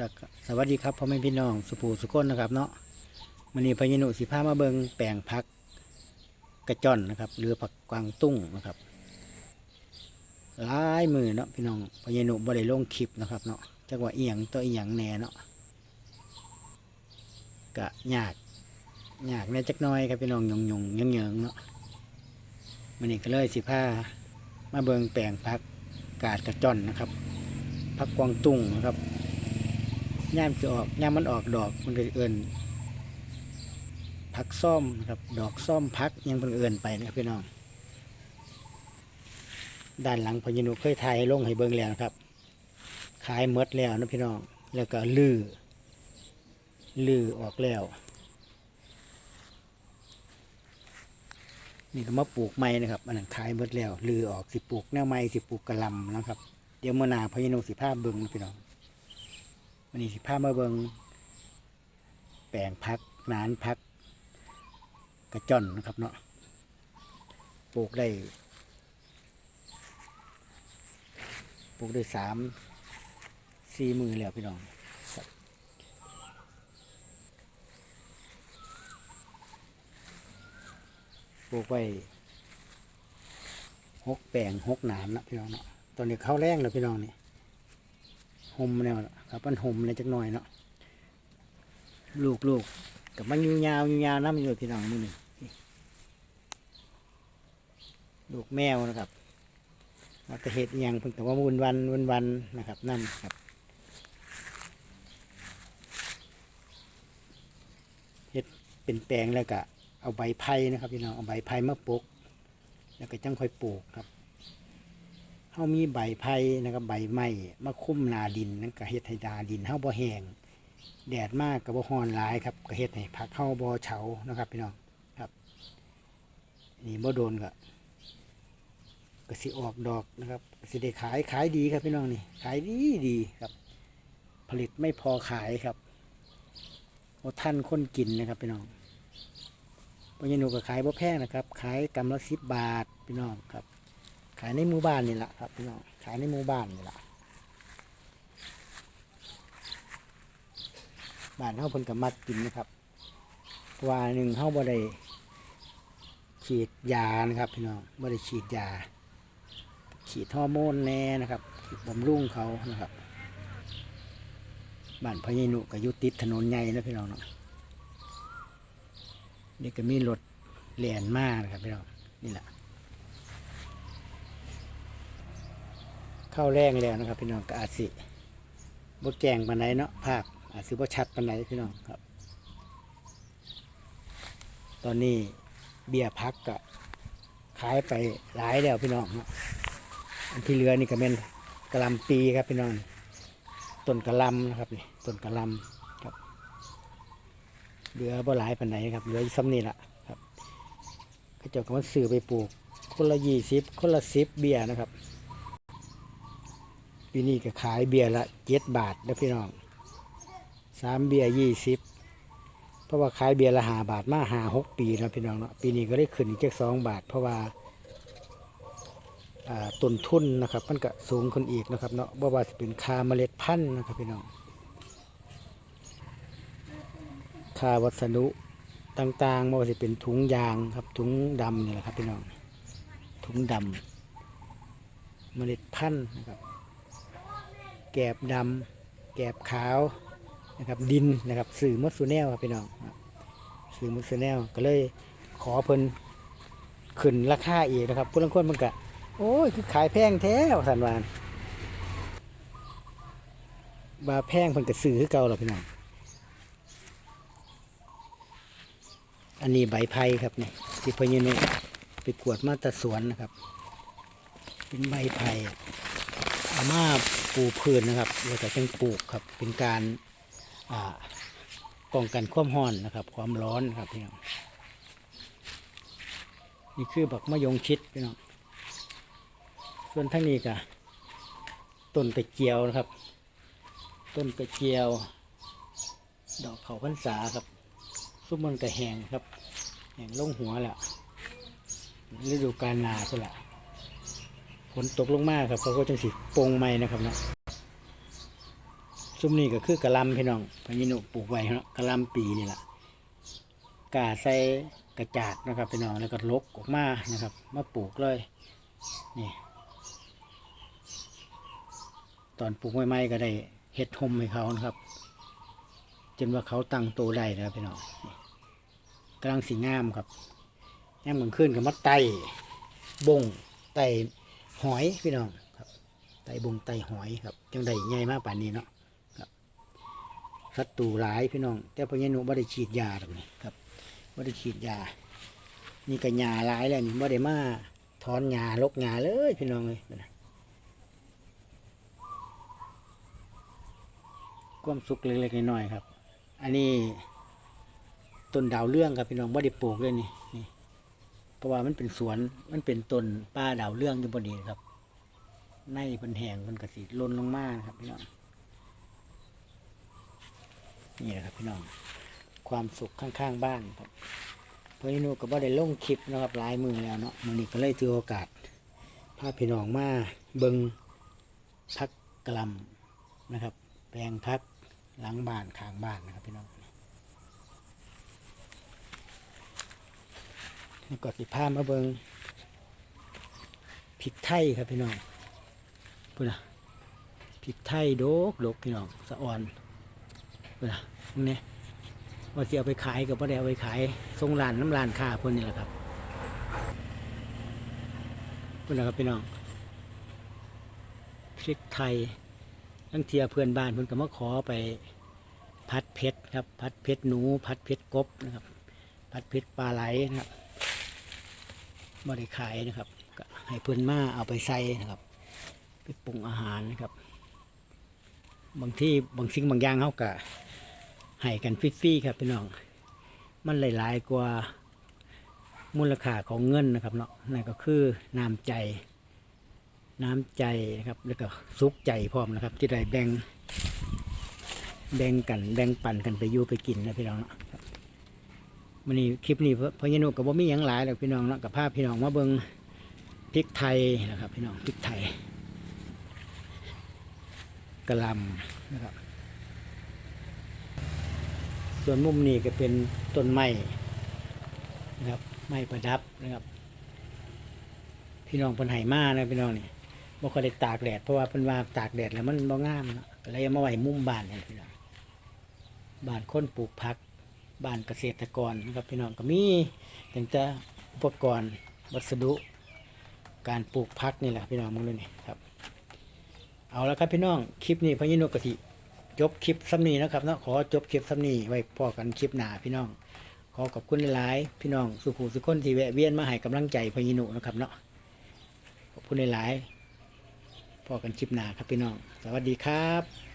สสวัสดีครับพ่อแม่พี่น้องสุภูสุคนนะครับเนาะมันนี้พญานุสิพามาเบิงแปลงพักกระจอนนะครับหรือผักกวางตุ้งนะครับลายมือเนาะพี่น้องพญานุบ่ได้ลงคลิปนะครับเนาะจักว่าเอียงตัวเอียงแน่เนาะกะยากยากแน่จักน้อยครับพี่น้องยงยงๆเยิงเนาะมันนี้ก็เลยสิพามาเบิงแปลงพักกาดกระจอนนะครับพักกวางตุ้งนะครับ ย่ามจะออกย่ามมันออกดอกมันก็เอินพักซ่อมครับดอกซ่อมพักยังเป็นเอินไปนะครับพี่น้อง ด้านหลังพญานุเคยถ่ายลงให้เบิ่งแล้วนะครับ ขายหมดแล้วนะพี่น้องแล้วก็ลือลือออกแล้ว นี่ก็มาปลูกไม้นะครับอันนั้นขายหมดแล้วลือออกสิปลูกแนวไม้สิปลูกกระลำนะครับ เดี๋ยวมื่อนาพญานุสิภาพเบิ้งนะพี่น้อง วันนี้สิภามาเบิงแปลงพักนานพัก กระจอนนะครับเนาะปลูกได้ปลูกได้สามสี่มือแล้วพี่น้องปลูกไว้หกแปลงหกหนานนะพี่น้องเนาะตอนนี้เข้าแรงแล้วพี่น้องนี่ ห่มแล้วครับมันห่มเลยจักหน่อยเนาะลูกลูกกับมันยูยาวๆยาวน้ำอยู่พี่น้องมือหนึ่งลูกแมวนะครับเราจะเห็ดอิหยังเพิ่งแต่ว่าวันวันวันวันนะครับนั่นครับเห็ดเป็นแปลงแล้วก็เอาใบไผ่นะครับพี่น้องเอาใบไผ่มาปลูกแล้วก็จังค่อยปลูกครับ เฮามีใบไผ่นะครับใบไม้มาคุ้มนาดินนั่นก็เฮ็ดให้ดาดินเฮาบ่แห้งแดดมากก็บ่ฮ้อนหลายครับก็เฮ็ดให้ผักเฮาบ่เฉานะครับพี่น้องครับ นี่บ่โดนก็ก็สิออกดอกนะครับก็สิได้ขายขายดีครับพี่น้องนี่ขายดีดีครับ ผลิตไม่พอขายครับบ่ทันคนกินนะครับพี่น้องปญญานุก็ขายบ่แพงนะครับ ขายกำละ10บบาทพี่น้องครับายในหมู่บ้านนี่แหละครับพี่น้องขายในหมู่บ้านนี่แหละบ้านเฮาเพิ่นก็มักกินนะครับว่าหนึ่งเฮาบ่ได้ฉีดยานะครับพี่น้องบ่ได้ฉีดยา ฉีดฮอร์โมนแน่นะครับบำรุงเขานะครับบ้านพญานุก็อยู่ติดถนนใหญ่นะพี่น้องเนาะนี่ก็มีรถแล่นมานะครับพี่น้องนี่แหละ เข้าแรงแล้วนะครับ พี่น้องก็อาจสิบดแกงปันไหนเนาะภาพอาจสิบชัดปันไหนพี่น้องครับ ตอนนี้เบียร์พักก็ขายไปหลายแล้วพี่น้องอันที่เหลือนี่ก็เป็นกระลำปีครับพี่น้องต้นกระลำนะครับนี่ต้นกระลำครับเหลือบ่หลายปันไหนครับเหลือซ้ำนี่ละครับเขาจ้าก็มาซื้อไปปลูกคนละยี่สิบคนละสิบเบียร์นะครับ ปีนี้ก็ขายเบียร์ละเจ็ดบาทนะพี่น้องสามเบียร์ยี่สิบเพราะว่าขายเบียร์ละหาบาทมาหาหกปีแล้วพี่น้องเนาะปีนี้ก็ได้ขึ้นอีกแค่สองบาท เพราะว่าอ่าต้นทุนนะครับมันก็สูงขึ้นอีกนะครับเนาะบ่ว่าจะเป็นค่าเมล็ดพันธุ์นะครับพี่น้องค่าวัสดุต่างๆไม่ว่าจะเป็นถุงยางครับถุงดำนี่แหละครับพี่น้องถุงดำเมล็ดพันธุ์นะครับ แกบดำแกบขาวนะครับดินนะครับสื่อมดสูแนวครับพี่น้องสื่อมดสูแนวก็เลยขอเพิ่นขึ้นราคาอีกนะครับผู้ลังคนมันก็โอ้ยคือขายแพงแท้สันวานบาแพงเพิ่นก็ซื้อคือเก่าหรอพี่น้องอันนี้ใบไผ่ครับนี่ที่เพิ่นอยังนี่ไปกวดมาตะสวนนะครับ เป็นใบไผ่ เอามาปลูกพืชนนะครับแล้วก็จังปลูกครับเป็นการอ่าป้องกันความร้อนนะครับ ความร้อนนะครับพี่น้องนี่คือบักมะยงชิดพี่น้องส่วนทั้งนี้ก็ต้นตะเกียวนะครับ ต้นตะเกียว ดอกเขาพรรษาครับซุ้มมันก็แหงครับแหงลงหัวแหล้วฤดูกาลนาสุดละ ฝนตกลงมากครับเขาก็จังสิโป่งใหม่นะครับเนาะซุ้มนี่ก็คือกะลำพี่น้องพญานุปลูกไว้เนาะกะลำปีนี่แหละกาใส่กระจาดนะครับพี่น้องแล้วก็ลกออกมานะครับ มาปลูกเลยนี่ตอนปลูกใหม่ๆก็ได้เห็ดหมให้เขานะครับ จนว่าเขาตั้งโตได้แล้วพี่น้องกำลังสีงามครับย่เหมือนขึ้นกับมัดไตบงไต หอยพี่น้องครับไตบงไตหอยครับจังได้ใหญ่มากป่านนี้เนาะครับศัตรูหลายพี่น้อง แต่พอญานุไม่ได้ฉีดยาหรอกนี่ครับไม่ได้ฉีดยา นี่ก็หญ้าหลายแล้วนี่ไม่ได้มาถอนหญ้าลกหญ้าเลยพี่น้องเลยนะความสุขเล็กๆน้อยๆครับ อันนี้ต้นดาวเรื่องครับพี่น้องไม่ได้ปลูกเลยนี่ ราะว่ามันเป็นสวนมันเป็นต้นป้าดาวเรื่องอยู่พอดีครับ ในเป็นแหงมันกระสีล่นลงมานะครับพี่น้องนี่แหละครับพี่น้อง ความสุขข้างๆบ้านครับเพราะนี่นูก็บ่ได้ลงคลิปนะครับหลายมือแล้วเนาะมันนี้ก็เลยถือโอกาสพาพี่น้องมาเบิงพักกะหลำนะครับ แปลงพักหลังบ้านข้างบ้านนะครับพี่น้องแล้ว ก็สิพามาเบิงพริกไทยครับพี่น้องพุ่นนะพริกไทยโดกโดกพี่น้องสะอ่อนพุ่นนะมึงเนี่ยว่าจะเอาไปขายกับว่าได้เอาไปขายทรงร้านน้ำร้านค้าพุ่นนี่แหละครับพุ่นนะครับพี่น้องพริกไทยทั้งเทียเพื่อนบ้านเพิ่นก็มาขอไปพัดเพชรครับ พัดเพชรหนู พัดเพชรกบนะครับ พัดเพชรปลาไหลนะครับ บ่ไขายนะครับให้เพื่อนมาเอาไปใส่นะครับ ไปปรุงอาหารนะครับ บางที่บางสิ่งบางอย่างเขาก็ให้กันฟรีๆครับพี่น้อง มันหลายๆกว่ามูลค่าของเงินนะครับเนาะนั่นก็คือน้ำใจ น้ำใจนะครับ แล้วก็สุขใจพร้อมนะครับ ที่ได้แบ่งแบ่งกันแบ่งปันกันไปอยู่ไปกินนะพี่น้องเนาะ ครันนี้คลิปนี้พอญานุกับว่ามีหยังหลายหรอกพี่น้องเนาะกับภาพพี่น้องมาเบิงพริกไทยนะครับ พี่น้องพริกไทยกระลำนะครับ ส่วนมุมนี้ก็เป็นต้นไม้นะครับไม้ประดับนะครับ พี่น้องเพิ่นไหมานะพี่น้องนี่บ่ค่อยได้ตากแดดเพราะว่าเพิ่นว่าตากแดดแล้วมันบ่งามเนาะก็เลยเอามาไว้มุมบ้านนี่พี่น้องบ้านคนปลูกผัก บ้านเกษตรกรนะครับพี่น้องก็มีตั้งแต่อุปกรณ์วัสดุ การปลูกผักนี่แหละพี่น้องมึงเลยนี่ครับ เอาละครับพี่น้องคลิปนี้พญินกกะทิจบคลิปซ้ำนี้นะครับเนาะขอจบคลิปซ้ำนี้ไว้พอกันคลิปหน้าพี่น้อง ขอขอบคุณหลายๆพี่น้องสุขุสุขคนที่แวะเวียนมาให้กำลังใจพญินุนะครับเนาะขอบคุณหลายๆพอกันคลิปหน้าครับพี่น้อง สวัสดีครับ